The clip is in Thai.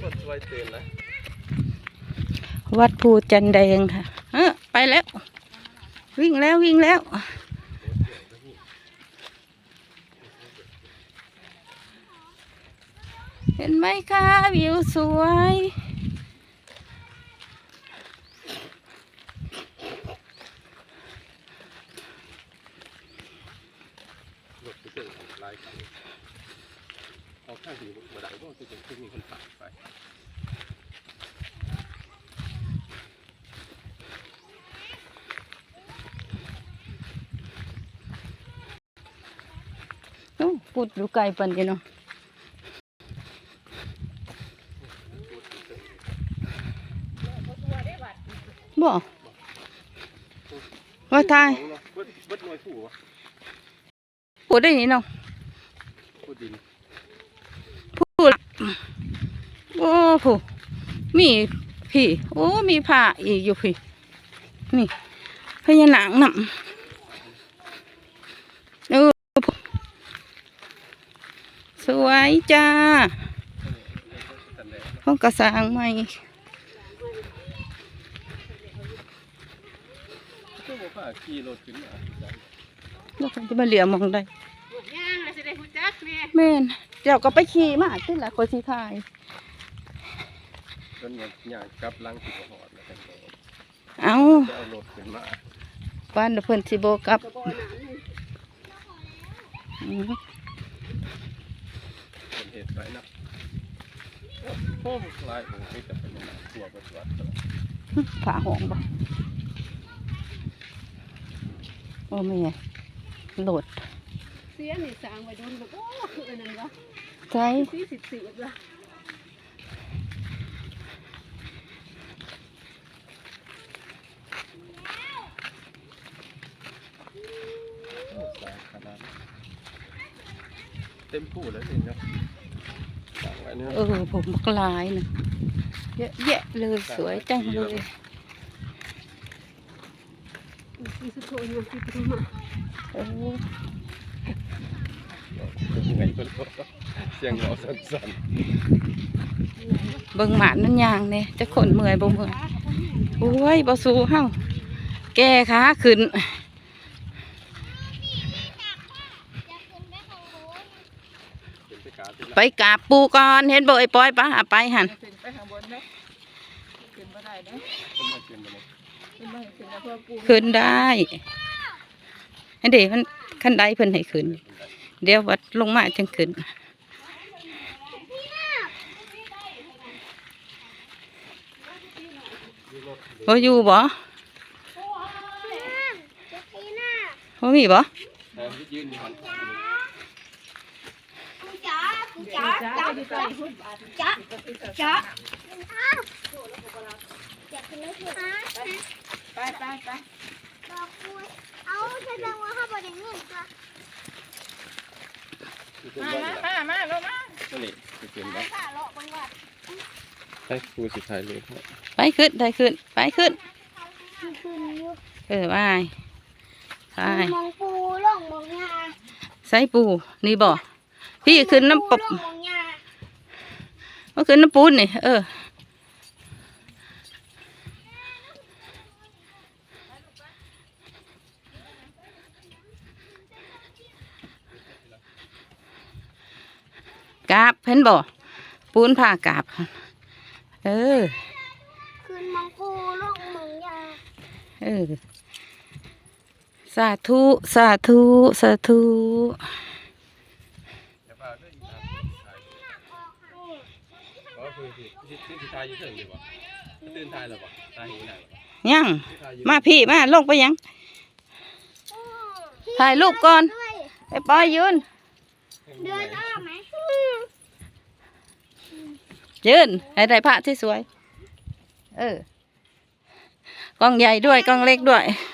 คนสวยเตือนนะวัดภูจันแดงค่ะเออไปแล้ว วิ่งแล้ววิ่งแล้ว เห็นไหมคะวิวสวย รถไปเจอหลายคันเอาข้างถึงบันไดก็จะจะ ผู้มีพี่ โอ้มีผ้าอีกอยู่พี่ นี่พญานาคนำเออสวยจ้ากันแดงห้องกระสางใหม่ก็บอกว่าขี่รถขึ้นมาแล้วก็จะมาเหลียวมองได้ย่างเลยสิได้ฮู้จักแม่แม่นเดี๋ยวก็ไปขี่มาที่ละคนสีทาย จนเนี่ยอยากกลับลังติดหอดแล้วกันก็เอาจะเอารถขึ้นมาบ้านเดี๋ยวเพิ่นสิโบกลับก็บ่นานนี่อืมเป็นเหตุไรนะโอ้ลายโอ้ยจะเป็นยังไงตัวประวัติตลอดผ่าหองบ่โอ้แม่โหลดเสียนี่สร้างไว้โดนบ่โอ้คืออันนั้นวะใจสี่สิบสี่ละ โอ้สายข นาดนั้นเต็มผู้แล้วสิเนาะสั่งไว้เนี่ยเออผมบักลายนะเยอะแยะเลยสวยจังเลยสี่สิบโทอยู่ที่ตรงมาโอ้เป็นยังไงเพิ่นก็เสียงเราสั่นเบิ่งหมานนั่นยางเนี่ยจะขนเมื่อยบ่เมื่อยโอ้ยบ่สู้เฮาแก่ขาขึ้น ๆเป็น ไปกาเป็นไปกราบปูก่อนเห็นบ่ไอ้ปอยปะหาไปหันขึ้นไปข้างบนเด้ขึ้นบ่ได้เด้คนมาเป็นมาเลยขึ้นบ่ให้ขึ้นแล้วเพื่อปูขึ้นได้อันเดี๋ยวมันขั้นใดเพิ่นให้ขึ้น เดี๋ยววัดลงมาจังขึ้นบ่อยู่บ่บ่มีบ่แต่ยืนอยู่หัน จ้า จ้าจ้าอยู่ใต้หุ่นบาดจ้าจ้าไปไปไปเอาแสดงว่าเขาบอกอย่างนี้จ้ะมามามาลงมานี่จะเป็นแบบค่ะลาะบังวัดให้ครูสุดท้ายเลยครับไปขึ้นได้ขึ้นไปขึ้นเออไปไปมองปูล่องมองยาใส่ปูนี่บ่พี่ขึ้นน้ำปบ ล่องมองยามาขึ้นน้ำปูนนี่ เออากราบเห็นบ่ปูนผ่ากราบ เออ คืนมองปูล่องมองยา เออ สาธุ สาธุ สาธุ ก็คือที่ที่ที่ทายอยู่เฉยอยู่บ่ตื่นทายแล้วบ่ทายเห็นไหนยังทายอยู่มาพี่มาลงไปยัง ถ่ายรูปก่อนด้วยไอ้ปอยยืนเดินอ้อมไหมยืนให้ได้พระที่สวย เออกล้องใหญ่ด้วยกล้องเล็กด้วยเ